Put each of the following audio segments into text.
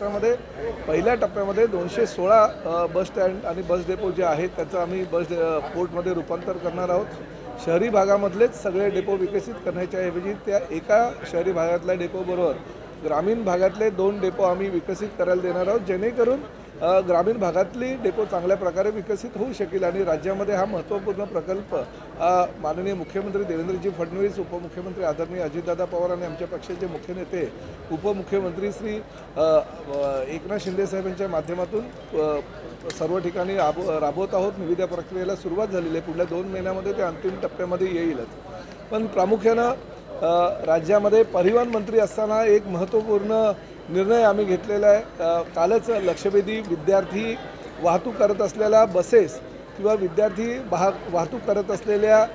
महाराष्ट्रामध्ये पहिल्या टप्प्यामध्ये दोनशे सोळा बस स्टँड आणि बस डेपो जे आहेत त्याचं आम्ही बस डे- पोर्टमध्ये रूपांतर करणार आहोत. शहरी भागामधलेच सगळे डेपो विकसित करण्याच्या ऐवजी त्या एका शहरी भागातल्या डेपोबरोबर ग्रामीण भागातले दोन डेपो आम्ही विकसित करायला देणार आहोत जेणेकरून ग्रामीण भागातली डेपो चांगल्या प्रकारे विकसित होऊ शकेल आणि राज्यामध्ये हा महत्त्वपूर्ण प्रकल्प माननीय मुख्यमंत्री देवेंद्रजी फडणवीस उपमुख्यमंत्री आदरणीय अजितदादा पवार आणि आमच्या पक्षाचे मुख्य नेते उपमुख्यमंत्री श्री एकनाथ शिंदेसाहेबांच्या माध्यमातून सर्व ठिकाणी राब राबवत आहोत. निविदा प्रक्रियेला सुरुवात झालेली आहे. पुढल्या दोन महिन्यामध्ये ते अंतिम टप्प्यामध्ये येईलच. पण प्रामुख्यानं राज्यामध्ये परिवहन मंत्री असताना एक महत्त्वपूर्ण निर्णय आम्ही घेतलेला आहे. कालच लक्षवेधी विद्यार्थी वाहतूक करत असलेल्या बसेस किंवा विद्यार्थी वाह वाहतूक करत असलेल्या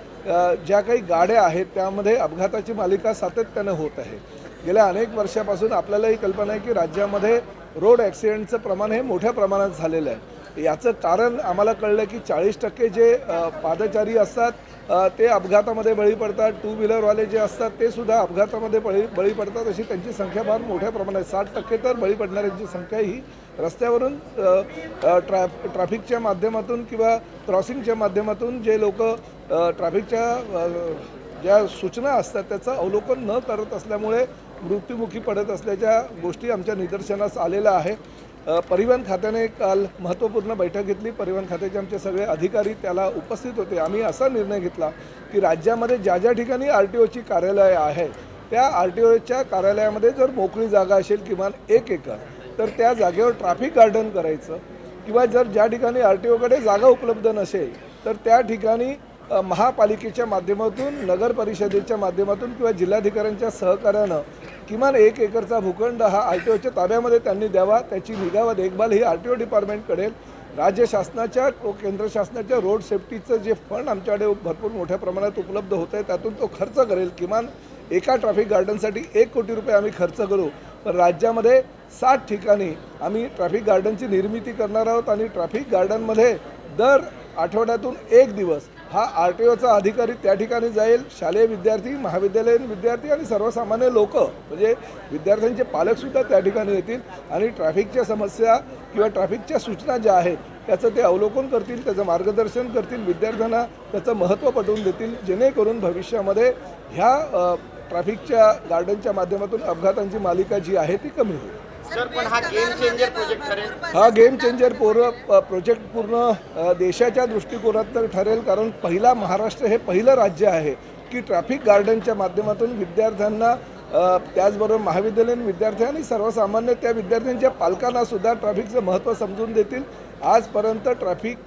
ज्या काही गाड्या आहेत त्यामध्ये अपघाताची मालिका सातत्यानं होत आहे. गेल्या अनेक वर्षापासून आपल्याला ही कल्पना आहे की राज्यामध्ये रोड ॲक्सिडेंटचं प्रमाण हे मोठ्या प्रमाणात झालेलं आहे. याचं कारण आम्हाला कळलं की चाळीस टक्के जे पादचारी असतात ते अपघातामध्ये बळी पडतात. टू व्हीलरवाले जे असतात ते सुद्धा अपघातामध्ये बळी बळी पडतात. अशी त्यांची संख्या फार मोठ्या प्रमाणात साठ टक्के तर बळी पडणाऱ्यांची संख्या ही रस्त्यावरून ट्रॅ ट्रॅफिकच्या माध्यमातून किंवा क्रॉसिंगच्या माध्यमातून जे लोक ट्रॅफिकच्या ज्या सूचना असतात त्याचं अवलोकन न करत असल्यामुळे मृत्युमुखी पडत असल्याच्या गोष्टी आमच्या निदर्शनास आलेल्या आहे. परिवहन खात्याने काल महत्त्वपूर्ण बैठक घेतली. परिवहन खात्याचे आमचे सगळे अधिकारी त्याला उपस्थित होते. आम्ही असा निर्णय घेतला की राज्यामध्ये ज्या ज्या ठिकाणी आर टी ओची कार्यालय आहे त्या आर टी ओच्या कार्यालयामध्ये जर मोकळी जागा असेल किमान एक एकर तर त्या जागेवर ट्रॅफिक गार्डन करायचं. किंवा जर ज्या ठिकाणी आर टी ओकडे जागा उपलब्ध नसेल तर त्या ठिकाणी महापालिकेच्या माध्यमातून नगर परिषदेच्या माध्यमातून किंवा जिल्हाधिकाऱ्यांच्या सहकार्यानं किमान एक एकरचा भूखंड हा आर टी ओच्या ताब्यामध्ये त्यांनी द्यावा त्याची निगा व देखभाल ही आर टी ओ डिपार्टमेंट करेल. राज्य शासनाच्या व केंद्र शासनाच्या रोड सेफ्टीचं जे फंड आमच्याकडे भरपूर मोठ्या प्रमाणात उपलब्ध होत आहे त्यातून तो खर्च करेल. किमान एका ट्रॅफिक गार्डनसाठी एक कोटी रुपये आम्ही खर्च करू. पण राज्यामध्ये सात ठिकाणी आम्ही ट्रॅफिक गार्डनची निर्मिती करणार आहोत आणि ट्रॅफिक गार्डनमध्ये दर आठवड्यातून एक दिवस हा आर टी ओचा अधिकारी त्या ठिकाणी जाईल. शालेय विद्यार्थी महाविद्यालयीन विद्यार्थी आणि सर्वसामान्य लोक म्हणजे विद्यार्थ्यांचे पालकसुद्धा त्या ठिकाणी येतील आणि ट्रॅफिकच्या समस्या किंवा ट्रॅफिकच्या सूचना ज्या आहेत त्याचं ते अवलोकन करतील त्याचं मार्गदर्शन करतील विद्यार्थ्यांना त्याचं महत्त्व पटवून देतील जेणेकरून भविष्यामध्ये ह्या ट्रॅफिकच्या गार्डनच्या माध्यमातून अपघातांची मालिका जी आहे ती कमी होईल. हा गेम चेंजर हा गेम चेंजर पूर्ण प्रोजेक्ट पूर्ण देशाच्या दृष्टिकोनात तर ठरेल कारण पहिला महाराष्ट्र हे पहिलं राज्य आहे की ट्रॅफिक गार्डनच्या माध्यमातून विद्यार्थ्यांना त्याचबरोबर महाविद्यालयीन विद्यार्थी आणि सर्वसामान्य त्या विद्यार्थ्यांच्या पालकांना सुद्धा ट्रॅफिकचं महत्त्व समजून देतील. आजपर्यंत ट्रॅफिक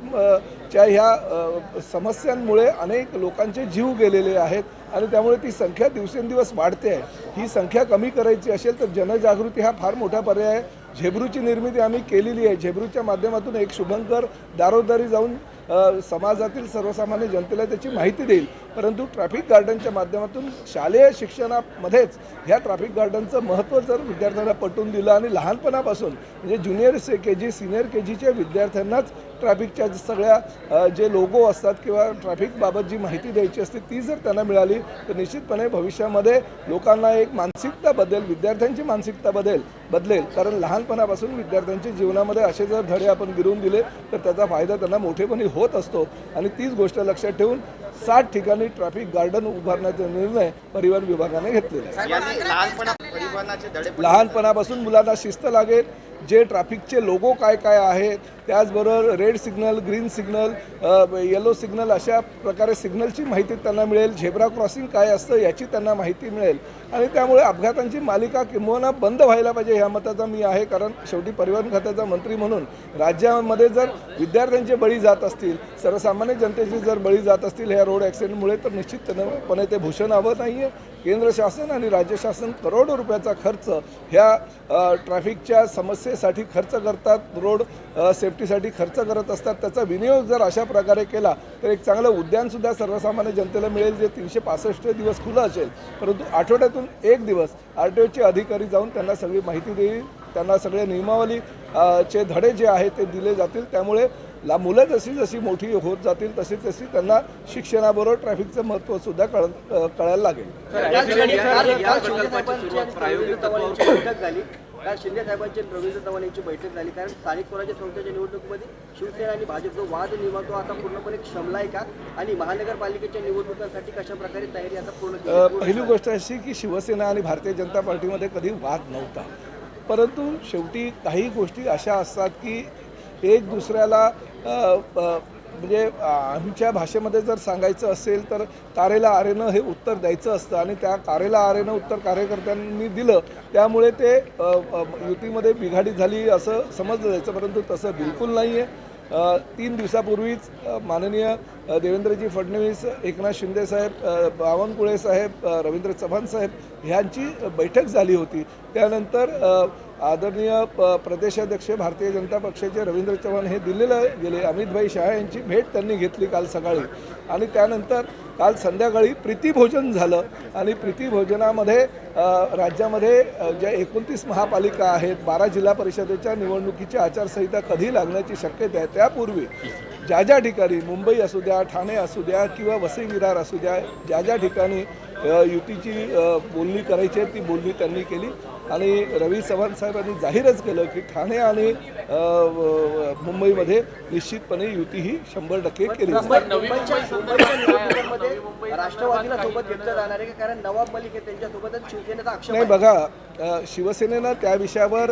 च्या ह्या समस्यांमुळे अनेक लोकांचे जीव गेलेले आहेत आणि त्यामुळे ती संख्या दिवसेंदिवस वाढते आहे. ही संख्या कमी करायची असेल तर जनजागृती हा फार मोठा पर्याय आहे. झेब्रूची निर्मिती आम्ही केलेली आहे. झेब्रूच्या माध्यमातून एक शुभंकर दारोदारी जाऊन समाजातील सर्वसामान्य जनतेला त्याची माहिती देईल. परंतु ट्रॅफिक गार्डनच्या माध्यमातून शालेय शिक्षणामध्येच ह्या ट्रॅफिक गार्डनचं महत्त्व जर विद्यार्थ्यांना पटवून दिलं आणि लहानपणापासून म्हणजे ज्युनियर से के जी सिनियर के जीच्या विद्यार्थ्यांनाच ट्रॅफिकच्या सगळ्या जे लोगो असतात किंवा ट्रॅफिकबाबत जी माहिती द्यायची असते ती जर त्यांना मिळाली तर निश्चितपणे भविष्यामध्ये लोकांना एक मानसिकता बदलेल विद्यार्थ्यांची मानसिकता बदलेल बदलेल. कारण लहानपणापासून विद्यार्थ्यांच्या जीवनामध्ये असे जर धडे आपण गिरवून दिले तर त्याचा फायदा त्यांना मोठेपणी होत असतो. आणि तीच गोष्ट लक्षात ठेवून साठ ठिकाणी ट्रॅफिक गार्डन उभारण्याचा निर्णय परिवहन विभागाने घेतलेला आहे. लहानपणापासून मुलांना शिस्त लागेल जे ट्रॅफिकचे लोगो काय काय आहेत त्याचबरोबर red signal green signal yellow signal अशा प्रकारे सिग्नलची माहिती त्यांना मिळेल. झेब्रा क्रॉसिंग काय असतं याची त्यांना माहिती मिळेल. आणि त्यामुळे अपघातांची मालिका किंबहुना बंद व्हायला पाहिजे ह्या मताचा मी आहे कारण शेवटी परिवहन खात्याचा मंत्री म्हणून राज्यामध्ये जर विद्यार्थ्यांचे बळी जात असतील सर्वसामान्य जनतेचे जर बळी जात असतील ह्या रोड ॲक्सिडेंटमुळे तर निश्चितपणे ते भूषण हवं नाही आहे केंद्र शासन आणि राज्य शासन करोडो रुपयाचा खर्च ह्या ट्रॅफिकच्या समस्या सुरक्षेसाठी खर्च करतात रोड सेफ्टीसाठी खर्च करत असतात त्याचा विनियोग जर अशा प्रकारे केला तर एक चांगलं उद्यानसुद्धा सर्वसामान्य जनतेला मिळेल जे तीनशे पासष्ट दिवस खुलं असेल. परंतु आठवड्यातून एक दिवस आर टी ओचे अधिकारी जाऊन त्यांना सगळी माहिती देईल त्यांना सगळे नियमावली चे धडे जे आहेत ते दिले जातील. त्यामुळे ला मुलं जशी जशी मोठी होत जातील तशी तशी त्यांना शिक्षणाबरोबर ट्रॅफिकचं महत्त्व सुद्धा कळ कळायला लागेल. काल- शिंदे साहेबांची रवींद्र चव्हाण यांची बैठक झाली. कारण स्थानिक स्वराज्य संस्थेच्या निवडणुकीमध्ये शिवसेना आणि भाजपचा वाद निर्माण तो आता पूर्णपणे क्षमला आहे का? आणि महानगरपालिकेच्या निवडणुकांसाठी कशा प्रकारे तयारी आता पूर्ण पहिली गोष्ट अशी की शिवसेना आणि भारतीय जनता पार्टीमध्ये कधी वाद नव्हता. परंतु शेवटी काही गोष्टी अशा असतात की एक दुसऱ्याला म्हणजे आमच्या भाषेमध्ये जर सांगायचं असेल तर कारेला आरेनं हे उत्तर द्यायचं असतं आणि त्या कारेला आरेनं उत्तर कार्यकर्त्यांनी दिलं त्यामुळे ते युतीमध्ये बिघाडी झाली असं समजलं जायचं परंतु तसं बिलकुल नाही आहे तीन दिवसापूर्वीच माननीय देवेंद्रजी फडणवीस एकनाथ शिंदेसाहेब बावनकुळे साहेब रवींद्र चव्हाण साहेब ह्यांची बैठक झाली होती. त्यानंतर आदरणीय प- प्रदेशाध्यक्ष भारतीय जनता पक्षाचे रवींद्र चव्हाण हे दिल्लीला गेले. अमितभाई शहा यांची भेट त्यांनी घेतली काल सकाळी. आणि त्यानंतर काल संध्याकाळी प्रीतीभोजन झालं. आणि प्रीतीभोजनामध्ये राज्यामध्ये ज्या एकोणतीस महापालिका आहेत बारा जिल्हा परिषदेच्या निवडणुकीची आचारसंहिता कधी लागण्याची शक्यता आहे त्यापूर्वी ज्या ज्या ठिकाणी मुंबई असू द्या ठाणे असू द्या किंवा वसई विरार असू द्या ज्या ज्या ठिकाणी युतीची बोलणी करायची आहे ती बोलणी त्यांनी केली. आणि रवी चव्हाण साहेबांनी जाहीरच केलं की ठाणे आणि मुंबईमध्ये निश्चितपणे युती ही शंभर टक्के केली नाही बघा शिवसेनेनं त्या विषयावर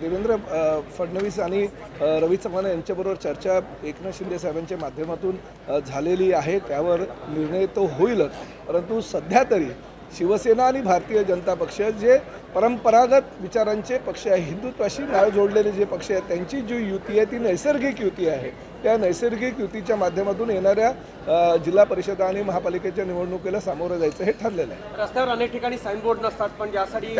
देवेंद्र फडणवीस आणि रवी चव्हाण यांच्याबरोबर चर्चा एकनाथ शिंदे साहेबांच्या माध्यमातून झालेली आहे. त्यावर निर्णय तो होईलच. परंतु सध्या तरी शिवसेना आणि भारतीय जनता पक्ष जे परंपरागत विचारांचे पक्ष आहे हिंदुत्वाशी नाळ जोडलेले जे पक्ष आहेत त्यांची जी युती आहे ती नैसर्गिक युती आहे. त्या नैसर्गिक युतीच्या माध्यमातून येणाऱ्या जिल्हा परिषद आणि महापालिकेच्या निवडणुकीला सामोरं जायचं हे ठरलेलं आहे. रस्त्यावर अनेक ठिकाणी साईनबोर्ड नसतात पण यासाठी